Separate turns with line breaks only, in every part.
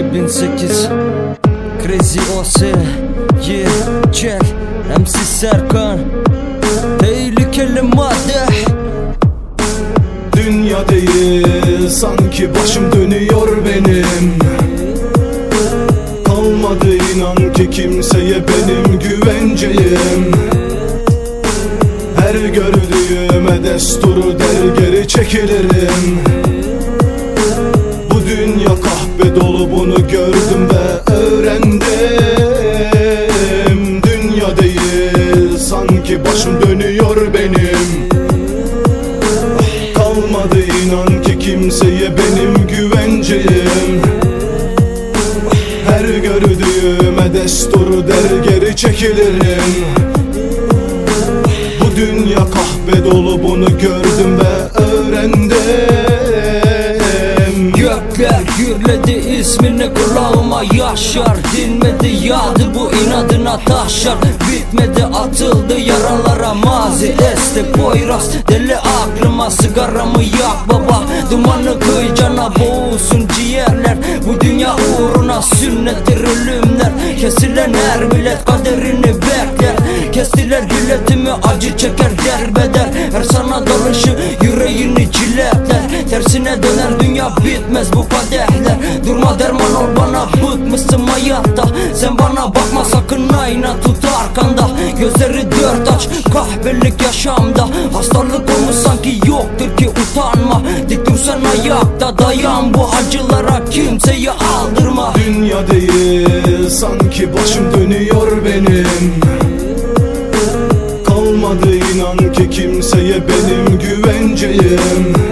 2008 Crazy OS Yeah check. MC Serkan Tehlikeli madde.
Dünya değil sanki başım dönüyor benim. Kalmadı inan ki kimseye benim güvenceyim. Her gördüğüme desturu der geri çekilirim kahve dolu bunu gördüm ve öğrendim. Dünya değil sanki başım dönüyor benim. Kalmadı inan ki kimseye benim güvenceyim. Her gördüğüme desturu der geri çekilirim. Bu dünya kahve dolu bunu gördüm ve öğrendim
gürledi ismini kulağıma yaşar. Dinmedi yağdı bu inadına taşar. Bitmedi atıldı yaralara mazi. Esti poyraz deli aklıma sigaramı yak baba. Dumanı kıy cana boğulsun ciğerler. Bu dünya uğruna sünnettir ölümler. Kesilen her millet kaderini bekler. Kestiler milletimi acı çeker derbeder. Her sana dalışı yüreğini ciletler Tersine döner dünya bitmez bu kadehler. Durma derman ol bana bıkmışsın hayatta Sen bana bakma sakın ayna tut arkanda. Gözleri dört aç kahvelik yaşamda. Hastalık olmuş sanki yoktur ki utanma. Dik dur sen ayakta dayan bu acılara. Kimseyi aldırma.
Dünya değil sanki başım dönüyor benim. Kalmadı inan ki kimseye benim güvenceyim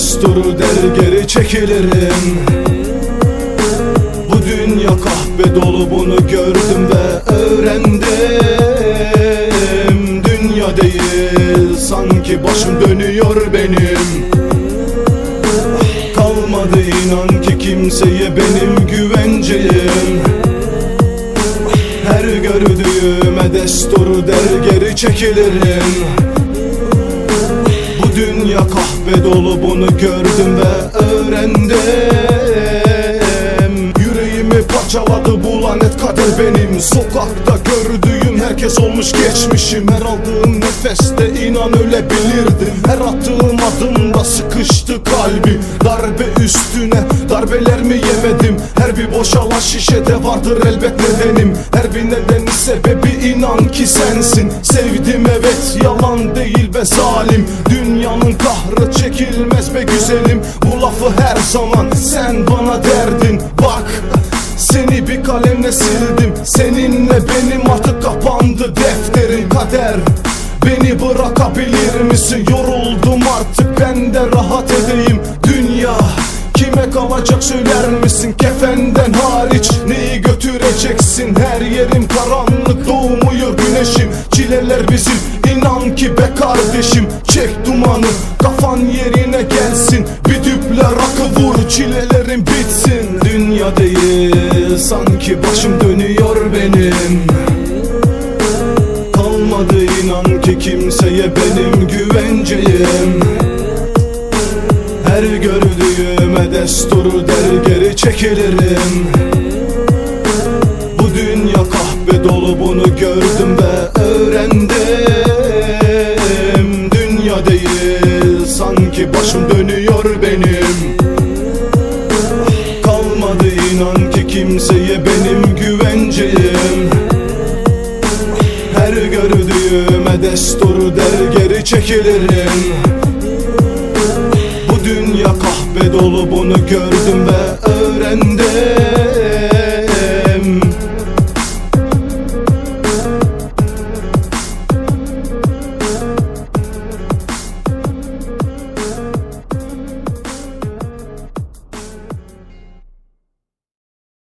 desturu der geri çekilirim. Bu dünya kahve dolu bunu gördüm ve öğrendim. Dünya değil sanki başım dönüyor benim. Kalmadı inan ki kimseye benim güvenceyim. Her gördüğüme desturu der geri çekilirim dünya kahve dolu bunu gördüm ve öğrendim. Yüreğimi parçaladı bu lanet kader benim. Sokakta gördüğüm herkes olmuş geçmişim. Her aldığım nefeste inan ölebilirdim. Her attığım adımda sıkıştı kalbi boşalan şişede vardır elbet nedenim Her bir nedenin sebebi inan ki sensin. Sevdim evet yalan değil be zalim. Dünyanın kahrı çekilmez be güzelim. Bu lafı her zaman sen bana derdin. Bak seni bir kalemle sildim. Seninle benim artık kapandı defterin kader Beni bırakabilir misin? Yoruldum artık ben de rahat edeyim. Dünya kime kalacak söyler misin? Kefenden hariç neyi götüreceksin? Her yerim karanlık doğmuyor güneşim. Çileler bizim inan ki be kardeşim. Çek dumanı kafan yerine gelsin. Bir düple rakı vur çilelerin bitsin. Dünya değil sanki başım dönüyor benim. Kalmadı inan ki kimseye benim güvenceyim desturu der geri çekilirim. Bu dünya kahve dolu bunu gördüm ve öğrendim. Dünya değil sanki başım dönüyor benim. Kalmadı inan ki kimseye benim güvenceyim. Her gördüğüme desturu der geri çekilirim Kahve dolu bunu gördüm ve